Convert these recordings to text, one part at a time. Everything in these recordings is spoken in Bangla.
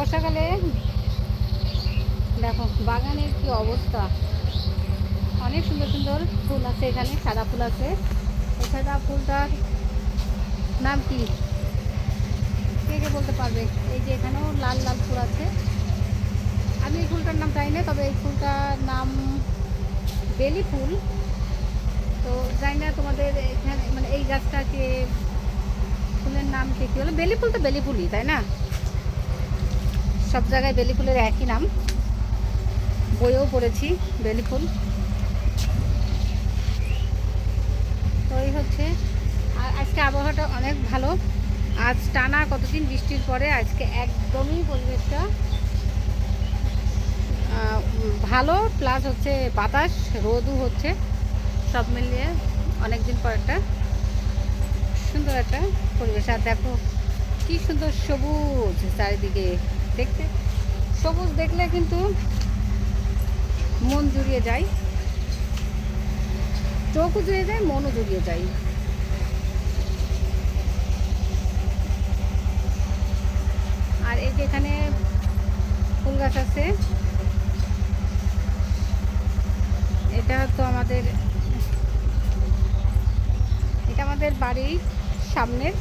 বর্ষাকালে দেখো বাগানের কি অবস্থা? অনেক সুন্দর সুন্দর ফুল আছে এখানে, সাদা ফুল আছে। এই সাদা ফুলটার নাম কি? কে কে বলতে পারবে? এই যে এখানেও লাল লাল ফুল আছে। আমি এই ফুলটার নাম জানি না, তবে এই ফুলটার নাম বেলি ফুল। তো জানি না তোমাদের এখানে মানে এই গাছটাকে ফুলের নাম কি, কী হলো বেলি ফুল তো বেলি ফুলই, তাই না? সব জায়গায় বেলি ফুলের একই নাম। বইয়েও পড়েছি বেলি ফুল তো এই হচ্ছে, আর আজকে আবহাওয়াটা অনেক ভালো। আজ টানা কতদিন বৃষ্টির পরে আজকে একদমই পরিবেশটা ভালো প্লাস হচ্ছে বাতাস, রোদও হচ্ছে, সব মিলিয়ে অনেক দিন পর একটা সুন্দর একটা পরিবেশ। আর দেখো, কি সুন্দর সবুজ চারিদিকে। দেখতে। সবুজ দেখলে কিন্তু মন জুড়িয়ে যায়। চোখও জুড়িয়ে যায়, মনও জুড়িয়ে যায়। আর এই যে এখানে ফুল গাছ আছে, এটা তো আমাদের, এটা আমাদের বাড়ির সামনের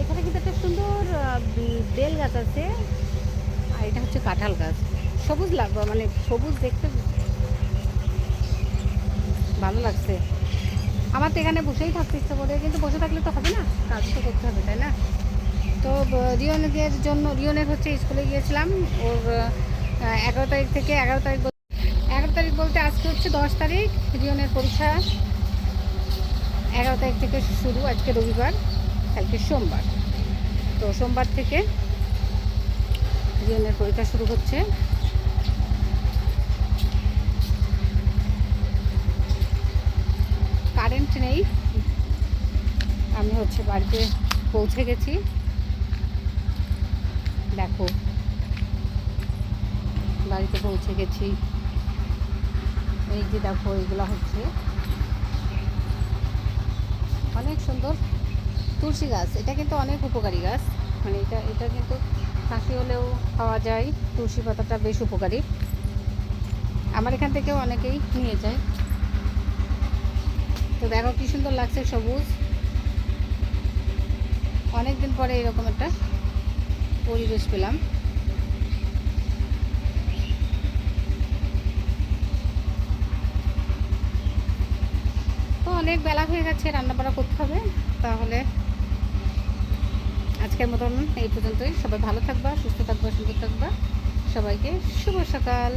এখানে কিন্তু একটা সুন্দর আহ, বি- বেল গাছ আছে। আর এটা হচ্ছে কাঁঠাল গাছ। সবুজ লাগবে মানে সবুজ দেখতে ভালো লাগছে। আমার তো এখানে বসেই থাকতে ইচ্ছা করে, কিন্তু বসে থাকলে তো হবে না, কাজ তো করতে হবে, তাই না? তো রিয়নের জন্য রিয়নের হচ্ছে স্কুলে গিয়েছিলাম। ওর এগারো তারিখ থেকে এগারো তারিখ এগারো তারিখ বলতে আজকে হচ্ছে দশ তারিখ রিয়নের পরীক্ষা। এগারো তারিখ থেকে শুরু আজকে রবিবার, কালকে সোমবার। তো সোমবার থেকে রিয়নের পরীক্ষা শুরু হচ্ছে। কারেন্ট নেই। আমি হচ্ছে বাড়িতে পৌঁছে গেছি। দেখো, বাড়িতে পৌঁছে গেছি। এই যে দেখো, এগুলো হচ্ছে। অনেক সুন্দর। তুলসী গাছ, এটা কিন্তু অনেক উপকারী গাছ। মানে এটা এটা কিন্তু কাশি হলেও খাওয়া যায়, তুলসী পাতাটা বেশ উপকারী। আমার এখান থেকেও অনেকেই নিয়ে যায়। তো দেখো কি সুন্দর লাগছে সবুজ। অনেক দিন পরে এরকম একটা পরিবেশ পেলাম। তো অনেক বেলা হয়ে গেছে রান্না করতে হবে, তাহলে আজকের মতন এই পর্যন্তই। সবাই ভালো থাকবা সুস্থ থাকবা সুন্দর থাকবা। সবাইকে শুভ সকাল।